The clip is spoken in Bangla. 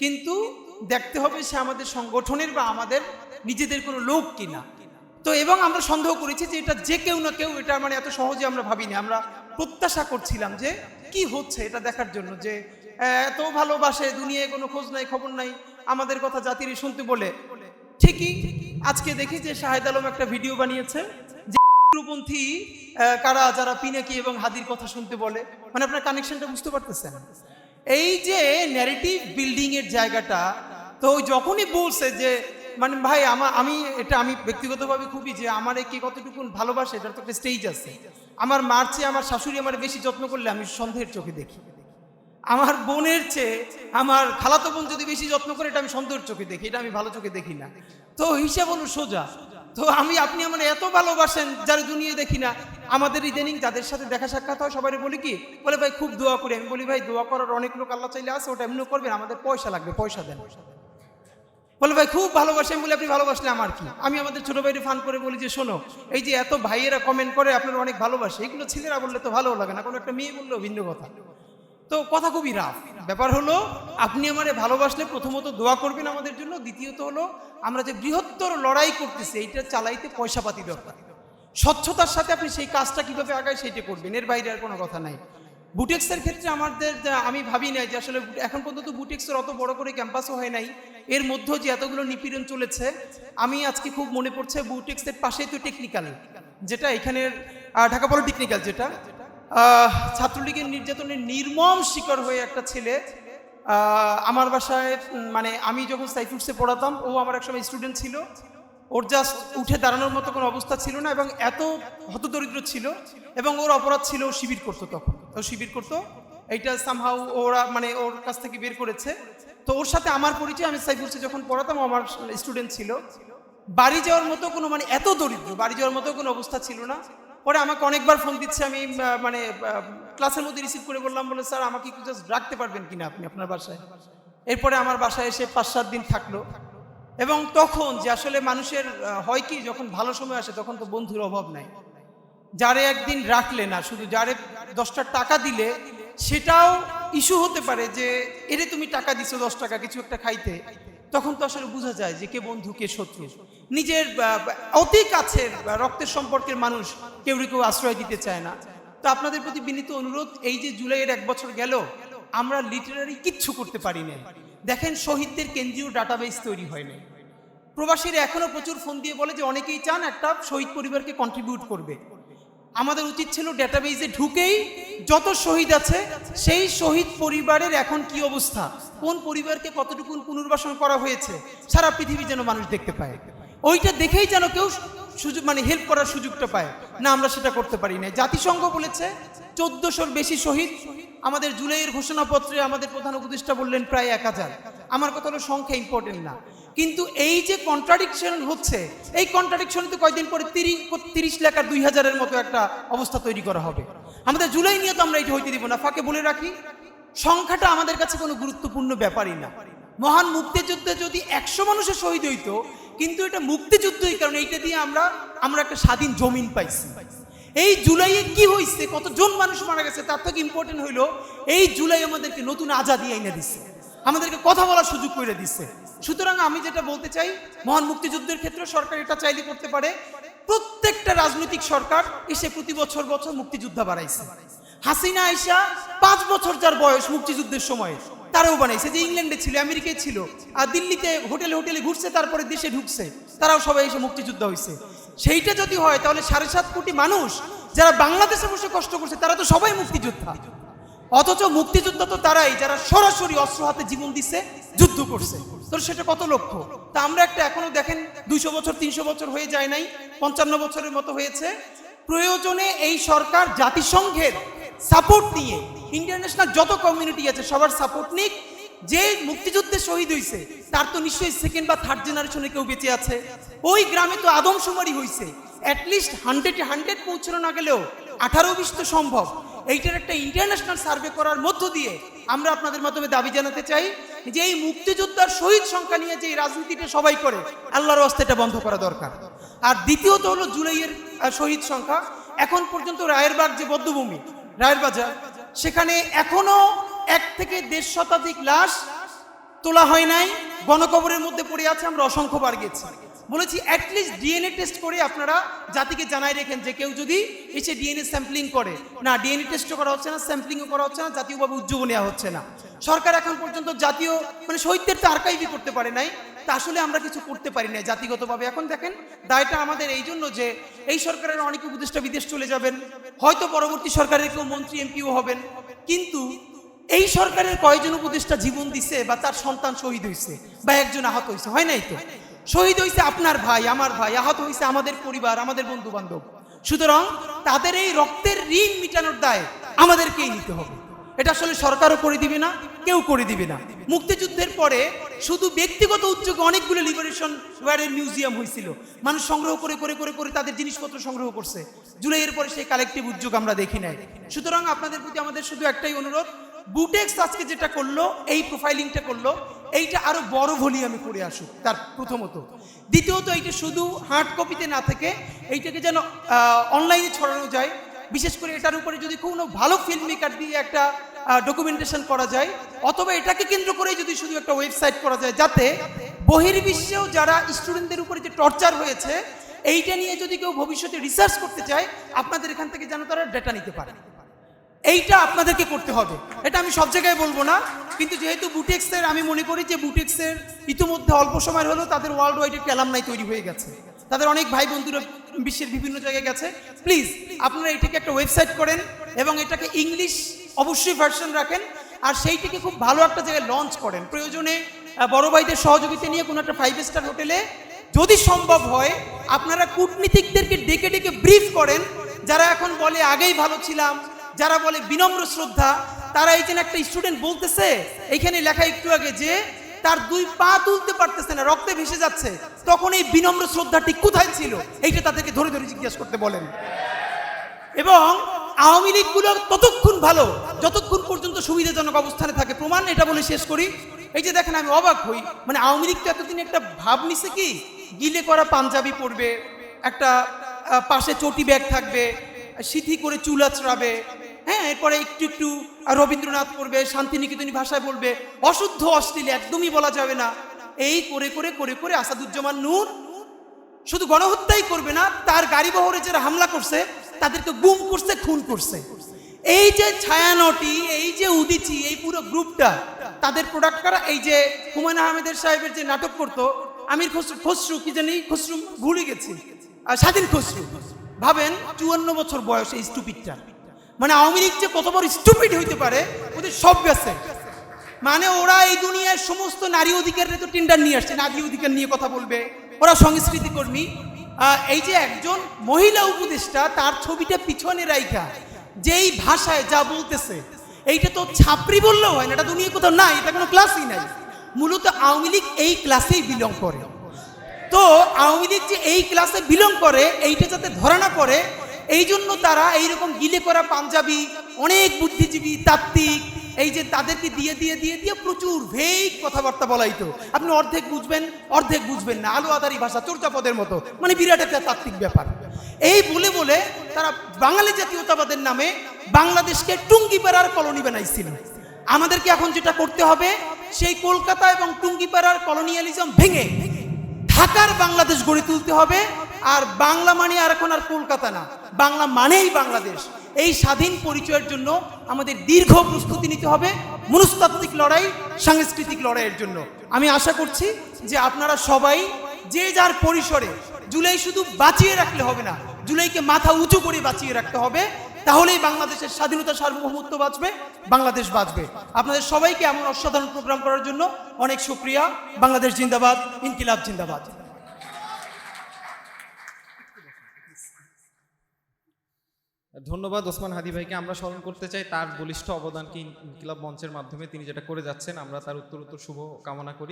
কিন্তু দেখতে হবে সে আমাদের সংগঠনের বা আমাদের নিজেদের কোনো লোক কিনা। তো এবং আমরা সন্দেহ করেছি যে এটা যে কেউ না কেউ, এটা মানে এত সহজে আমরা ভাবিনি। আমরা প্রত্যাশা করছিলাম যে কি হচ্ছে এটা দেখার জন্য যে এত ভালোবাসে, দুনিয়ায় কোনো খোঁজ নাই, খবর নাই, আমাদের কথা জাতির শুনতে বলে। ঠিকই আজকে দেখি যে শাহেদ আলম একটা ভিডিও বানিয়েছে যে পন্থী কারা, যারা পিনাকি এবং হাদির কথা শুনতে বলে। মানে আপনার কানেকশনটা বুঝতে পারতেছেন? এই যে ন্যারেটিভ বিল্ডিং এর জায়গাটা, তো যখনই বলছে যে মানে ভাই আমার আমি এটা আমি ব্যক্তিগতভাবে খুবই যে আমার কে কতটুকু ভালোবাসে, এটার তো একটা স্টেজ আছে। আমার মার চেয়ে আমার শাশুড়ি আমার বেশি যত্ন করলে আমি সন্দেহের চোখে দেখি। আমার বোনের চেয়ে আমার খালাতো বোন যদি বেশি যত্ন করে, এটা আমি সন্দেহের চোখে দেখি, এটা আমি ভালো চোখে দেখি না। তো হিসাব হলো সোজা। তো আমি, আপনি আমার এত ভালোবাসেন, যারা দুনিয়া দেখি না, আমাদের ইদানিং যাদের সাথে দেখা সাক্ষাৎ হয় সবাই বলি কি, বলে ভাই খুব দোয়া করি। আমি বলি, ভাই, দোয়া করার অনেক লোক আল্লাহ চাইলে আছে, ওটা এমনি করবেন, আমাদের পয়সা লাগবে, পয়সা দেন। বলে ভাই, খুব ভালোবাসে। আমি বলি, আপনি ভালোবাসলে আমার কি? আমি আমাদের ছোট ভাইরে ফান করে বলি যে, শোনো, এই যে এত ভাইয়েরা কমেন্ট করে, আপনারা অনেক ভালোবাসে। এগুলো ছেলেরা বললে তো ভালো লাগে না, কোনো একটা মেয়ে বললেও ভিন্ন কথা। তো কথা খুবই রাফ ব্যাপার হলো, আপনি আমারে ভালোবাসলে প্রথমত দোয়া করবেন আমাদের জন্য, দ্বিতীয়ত হলো, আমরা যে বৃহত্তর লড়াই করতেছি, এইটা চালাইতে পয়সা পাতি দরকার। স্বচ্ছতার সাথে আপনি সেই কাজটা কীভাবে আগায় সেইটা করবেন, এর বাইরে আর কোনো কথা নাই। বুটেক্সের ক্ষেত্রে আমাদের আমি ভাবি নাই যে আসলে এখন পর্যন্ত বুটেক্সের অত বড় করে ক্যাম্পাসও হয় নাই। এর মধ্যেও যে এতগুলো নিপীড়ন চলেছে, আমি আজকে খুব মনে পড়ছে বুটেক্সের পাশেই তো টেকনিক্যাল যেটা এখানের ঢাকা পলিটেকনিক্যাল যেটা ছাত্রলীগের নির্যাতনের নির্মম শিকার হয়ে একটা ছেলে আমার বাসায় মানে আমি যখন সাইফুডসে পড়াতাম, ও আমার একসময় স্টুডেন্ট ছিল। ওর জাস্ট উঠে দাঁড়ানোর মতো কোনো অবস্থা ছিল না এবং এত হতদরিদ্র ছিল এবং ওর অপরাধ ছিল ও শিবির করতো তখন। ও শিবির করতো, এইটা সামহাউ ওরা মানে ওর কাছ থেকে বের করেছে। তো ওর সাথে আমার পরিচয়, আমি সাইফুডসে যখন পড়াতাম আমার স্টুডেন্ট ছিল। বাড়ি যাওয়ার মতো কোনো মানে এত দরিদ্র, বাড়ি যাওয়ার মতো কোনো অবস্থা ছিল না। পরে আমাকে অনেকবার ফোন দিচ্ছে, আমি মানে ক্লাসের মধ্যে রিসিভ করে বললাম বলে স্যার, আমাকে একটু জাস্ট রাখতে পারবেন কিনা আপনি আপনার বাসায়? এরপরে আমার বাসায় এসে পাঁচ সাত দিন থাকল। এবং তখন যে আসলে মানুষের হয় কি, যখন ভালো সময় আসে, তখন তো বন্ধুর অভাব নাই। যারে একদিন রাখলে না, শুধু যারে দশটা টাকা দিলে, সেটাও ইস্যু হতে পারে যে, এরে তুমি টাকা দিছো দশ টাকা, কিছু একটা খাইতে। তখন তো আসলে বোঝা যায় যে কে বন্ধু, কে শত্রু। নিজের অতি কাছের রক্তের সম্পর্কের মানুষ কেউ কেউ আশ্রয় দিতে চায় না। তো আপনাদের প্রতি বিনীত অনুরোধ, এই যে জুলাইয়ের এক বছর গেল, আমরা লিটারারি কিচ্ছু করতে পারি না দেখেন, শহীদদের কেন্দ্রীয় ডাটাবেস তৈরি হয় নাই। প্রবাসীরা এখনও প্রচুর ফোন দিয়ে বলে যে, অনেকেই চান একটা শহীদ পরিবারকে কন্ট্রিবিউট করবে। আমাদের উচিত ছিল ডেটাবেজে ঢুকেই যত শহীদ আছে, সেই শহীদ পরিবারের এখন কি অবস্থা? কোন পরিবারকে কতটুকু পুনর্বাসন করা হয়েছে? সারা পৃথিবী যেন মানুষ দেখতে পায়। ওইটা দেখেই যেন কেউ সুযোগ মানে হেল্প করার সুযোগটা পায়। না, আমরা সেটা করতে পারি না জাতিসংঘ বলেছে, চোদ্দশোর বেশি শহীদ আমাদের জুলাইয়ের ঘোষণাপত্রে আমাদের প্রধান উপদেষ্টা বললেন প্রায় এক হাজার। আমার কথা হলো সংখ্যা ইম্পর্টেন্ট না। কিন্তু এই যে কন্ট্রাডিকশন হচ্ছে, এই কন্ট্রাডিকশনে তো কয়দিন পরে তিরিশ তিরিশ লাখ আর দুই হাজারের মতো একটা অবস্থা তৈরি করা হবে। আমাদের জুলাই নিয়ে তো আমরা এটা হইতে দিব না। ফাঁকে বলে রাখি, সংখ্যাটা আমাদের কাছে কোনো গুরুত্বপূর্ণ ব্যাপারই না। মহান মুক্তিযুদ্ধে যদি একশো মানুষের শহীদ হইতো কিন্তু এটা মুক্তিযুদ্ধই, কারণ এইটা দিয়ে আমরা আমরা একটা স্বাধীন জমিন পাইছি। এই জুলাইয়ে কি হয়েছে কতজন মানুষ মারা গেছে? তার থেকে ইম্পর্টেন্ট হইল, এই জুলাই আমাদেরকে নতুন আজাদি আইনা দিচ্ছে আমাদেরকে কথা বলার সুযোগ করে দিচ্ছে সুতরাং আমি যেটা বলতে চাই, মহান মুক্তিযুদ্ধের ক্ষেত্রে সরকার এটা চাইলে করতে পারে। প্রত্যেকটা রাজনৈতিক সরকার এসে প্রতি বছর বছর মুক্তিযোদ্ধা বাড়াইছে। হাসিনা আইসা পাঁচ বছর যার বয়স মুক্তিযুদ্ধের সময়। তারাও বানাইছে, যে ইংল্যান্ডে ছিল, আমেরিকায় ছিল, আর দিল্লিতে হোটেলে হোটেলে ঘুরছে, তারপরে দেশে ঢুকছে, তারাও সবাই এসে মুক্তিযুদ্ধ হয়েছে সেইটা যদি হয়, তাহলে সাড়ে সাত কোটি মানুষ যারা বাংলাদেশে বসে কষ্ট করছে, তারা তো সবাই মুক্তিযোদ্ধা। অথচ মুক্তিযুদ্ধ তো তারাই, যারা সরাসরি অস্ত্র হাতে জীবন দিচ্ছে যুদ্ধ করছে। তো সেটা কত লক্ষ্য? তা আমরা একটা এখনও দেখেন, দুইশো বছর, তিনশো বছর হয়ে যায় নাই, পঞ্চান্ন বছরের মতো হয়েছে। প্রয়োজনে এই সরকার জাতিসংঘের সাপোর্ট নিয়ে ইন্টারন্যাশনাল যত কমিউনিটি আছে, সবার সাপোর্ট নিক। যে মুক্তিযুদ্ধে শহীদ হয়েছে তার তো নিশ্চয়ই সেকেন্ড বা থার্ড জেনারেশনে কেউ বেঁচে আছে। ওই গ্রামে তো আদমশুমারি হয়েছে অ্যাটলিস্ট হান্ড্রেডে হান্ড্রেড পৌঁছানো না গেলেও আঠারো বিশ তো সম্ভব। এইটার একটা ইন্টারন্যাশনাল সার্ভে করার মধ্য দিয়ে আমরা আপনাদের মাধ্যমে দাবি জানাতে চাই যে এই মুক্তিযোদ্ধার শহীদ সংখ্যা নিয়ে যে এই রাজনীতিটা সবাই করে, আল্লাহর অস্তে এটা বন্ধ করা দরকার। আর দ্বিতীয়ত হলো জুলাইয়ের শহীদ সংখ্যা। এখন পর্যন্ত রায়েরবাগ যে বদ্ধভূমি রায়ের বাজার। সেখানে এখনও এক থেকে দেড় শতাধিক লাশ তোলা হয় নাই। গণকবরের মধ্যে পড়ে আছে, আমরা অসংখ্যবার গেছি। বলেছি অ্যাটলিস্ট ডিএনএ টেস্ট করে আপনারা জাতিকে জানাই রেখেন যে কেউ যদি এসে ডিএনএ স্যাম্পলিং করে। না ডিএনএ টেস্টও করা হচ্ছে না স্যাম্পলিংও করা হচ্ছে না, জাতীয়ভাবে উদ্যোগ নেওয়া হচ্ছে না। সরকার এখন পর্যন্ত জাতীয় মানে শহীদদের তো আর্কাইভই করতে পারে নাই। তা আসলে আমরা কিছু করতে পারি না জাতিগতভাবে। এখন দেখেন, দায়টা আমাদের এই জন্য যে এই সরকারের অনেক উপদেষ্টা বিদেশ চলে যাবেন, হয়তো পরবর্তী সরকারের কেউ মন্ত্রী, এমপিও হবেন, কিন্তু এই সরকারের কয়জন উপদেষ্টা জীবন দিছে বা তার সন্তান শহীদ হয়েছে বা একজন আহত হয়েছে হয় নাই তো? শহীদ হয়েছে আপনার ভাই, আমার ভাই, আহত হয়েছে আমাদের পরিবার, আমাদের বন্ধু বান্ধব সুতরাং তাদের এই রক্তের ঋণ মিটানোর দায় আমাদেরকেই নিতে হবে। এটা আসলে সরকারও করে দিবে না, কেউ করে দিবে না। মুক্তিযুদ্ধের পরে শুধু ব্যক্তিগত উদ্যোগে অনেকগুলো লিবারেশন ওয়ারের মিউজিয়াম হয়েছিল। মানুষ সংগ্রহ করে করে করে করে তাদের জিনিসপত্র সংগ্রহ করছে। জুলাইয়ের পরে সেই কালেকটিভ উদ্যোগ আমরা দেখি নাই। সুতরাং আপনাদের প্রতি আমাদের শুধু একটাই অনুরোধ বুটেক্স আজকে যেটা করল, এই প্রোফাইলিংটা করল, এইটা আরও বড় ভলিউমে করে আসুক, তার প্রথমত। দ্বিতীয়ত, এইটা শুধু হার্ড কপিতে না থেকে এইটাকে যেন অনলাইনে ছড়ানো যায়। বিশেষ করে এটার উপরে যদি কোনো ভালো ফিল্ম মেকার দিয়ে একটা ডকুমেন্টেশন করা যায়। অথবা এটাকে কেন্দ্র করে যদি শুধু একটা ওয়েবসাইট করা যায়, যাতে বহির্বিশ্বেও যারা স্টুডেন্টদের উপরে যে টর্চার হয়েছে, এইটা নিয়ে যদি কেউ ভবিষ্যতে রিসার্চ করতে চায়, আপনাদের এখান থেকে যেন তারা ডেটা নিতে পারে। এইটা আপনাদেরকে করতে হবে। এটা আমি সব জায়গায় বলব না, কিন্তু যেহেতু বুটেক্সের, আমি মনে করি যে বুটেক্সের ইতিমধ্যে অল্প সময় হলেও তাদের ওয়ার্ল্ড ওয়াইড একটা অ্যালামনাই তৈরি হয়ে গেছে। তাদের অনেক ভাই বন্ধুরা বিশ্বের বিভিন্ন জায়গায় গেছে। প্লিজ আপনারা এটাকে একটা ওয়েবসাইট করেন এবং এটাকে ইংলিশ অবশ্যই ভার্সন রাখেন। আর সেইটিকে খুব ভালো একটা জায়গায় লঞ্চ করেন। প্রয়োজনে বড় ভাইদের সহযোগিতা নিয়ে কোনো একটা ফাইভ স্টার হোটেলে যদি সম্ভব হয়, আপনারা কূটনীতিকদেরকে ডেকে ডেকে ব্রিফ করেন। যারা এখন বলে, আগেই ভালো ছিলাম। যারা বলে, বিনম্র শ্রদ্ধা। তারা এই যে একটা স্টুডেন্ট বলতেছে এইখানে লেখা একটু আগে যে, তার দুই পা তুলতে পারতেছে না, রক্তে ভেসে যাচ্ছে। তখন এই বিনম্র শ্রদ্ধাটি কোথায় ছিল? এইটা তাদেরকে ধরে ধরে জিজ্ঞেস করতে বলেন। এবং আওয়ামী লীগগুলো ততক্ষণ ভালো, যতক্ষণ পর্যন্ত সুবিধাজনক অবস্থানে থাকে। প্রমাণ এটা বলে শেষ করি। এই যে দেখেন, আমি অবাক হই। মানে আওয়ামী লীগ তো এতদিন একটা ভাব নিছে কি? গিলে করা পাঞ্জাবি পরবে, একটা পাশে চটি ব্যাগ থাকবে, সিথি করে চুল আঁচড়াবে হ্যাঁ এরপরে একটু একটু রবীন্দ্রনাথ পড়বে, শান্তিনিকেতনী ভাষায় বলবে, অশুদ্ধ, অশ্লীল, একদমই বলা যাবে না। এই করে করে করে করে আসাদুজ্জামান নূর শুধু গণহত্যাই করবে না, তার গাড়ি বহরে যারা হামলা করছে তাদেরকে গুম করছে, খুন করছে। এই যে ছায়ানটি, এই যে উদিচি, এই পুরো গ্রুপটা, তাদের প্রোডাক্ট করা? এই যে হুমায়ুন আহমেদের সাহেবের যে নাটক করতো, আমির খসরু খসরু, কি জানি, খসরু, ভুলে গেছি। আর স্বাধীন খসরু। ভাবেন, চুয়ান্ন বছর বয়স এই স্টুপিডটা মানে আওয়ামী লীগ যে কত বড় স্টুপিড হইতে পারে, ওদের সব গেছে। মানে ওরা এই দুনিয়ার সমস্ত নারী অধিকারের তো টেন্ডার নিয়ে আসছে, নারী অধিকার নিয়ে কথা বলবে। ওরা সংস্কৃতি কর্মী এই যে একজন মহিলা উপদেষ্টা, তার ছবিটা পিছনে রাইখা, যেই ভাষায় যা বলতেছে, এইটা তো ছাপরি বললেও হয় না, এটা দুনিয়া কোথাও নাই, এটা কোনো ক্লাসই নাই। মূলত আওয়ামী লীগ এই ক্লাসেই বিলং করে। তো আওয়ামী লীগ যে এই ক্লাসে বিলং করে, এইটা যাতে ধরা না পড়ে এই জন্য তারা এইরকম গিলে করা পাঞ্জাবি, অনেক বুদ্ধিজীবী, তাত্ত্বিক এই যে তাদেরকে দিয়ে দিয়ে দিয়ে দিয়ে প্রচুর ভেগ কথাবার্তা বলাই তো আপনি অর্ধেক বুঝবেন অর্ধেক বুঝবেন না। আলো আদারি ভাষা, চর্চাপদের মতো। মানে বিরাট একটা তাত্ত্বিক ব্যাপার। এই বলে বলে তারা বাঙালি জাতীয়তাবাদের নামে বাংলাদেশকে টুঙ্গিপাড়ার কলোনি বানাইছিল। আমাদেরকে এখন যেটা করতে হবে, সেই কলকাতা এবং টুঙ্গিপাড়ার কলোনিয়ালিজম ভেঙে ঢাকার বাংলাদেশ গড়ে তুলতে হবে। আর বাংলা মানে আর এখন আর কলকাতা না। বাংলা মানেই বাংলাদেশ। এই স্বাধীন পরিচয়ের জন্য আমাদের দীর্ঘ প্রস্তুতি নিতে হবে, মনস্তাত্ত্বিক লড়াই, সাংস্কৃতিক লড়াইয়ের জন্য। আমি আশা করছি যে আপনারা সবাই যে যার পরিসরে জুলাই শুধু বাঁচিয়ে রাখলে হবে না, জুলাইকে মাথা উঁচু করে বাঁচিয়ে রাখতে হবে, তাহলেই বাংলাদেশের স্বাধীনতা সার্বভৌমত্ব বাঁচবে, বাংলাদেশ বাঁচবে। আপনাদের সবাইকে এমন অসাধারণ প্রোগ্রাম করার জন্য অনেক শুক্রিয়া। বাংলাদেশ জিন্দাবাদ, ইনকিলাব জিন্দাবাদ। ধন্যবাদ ওসমান হাদি ভাইকে আমরা স্মরণ করতে চাই। তার বলিষ্ঠ অবদানকে ইনকিলাব মঞ্চের মাধ্যমে তিনি যেটা করে যাচ্ছেন, আমরা তার উত্তর উত্তর শুভ কামনা করি।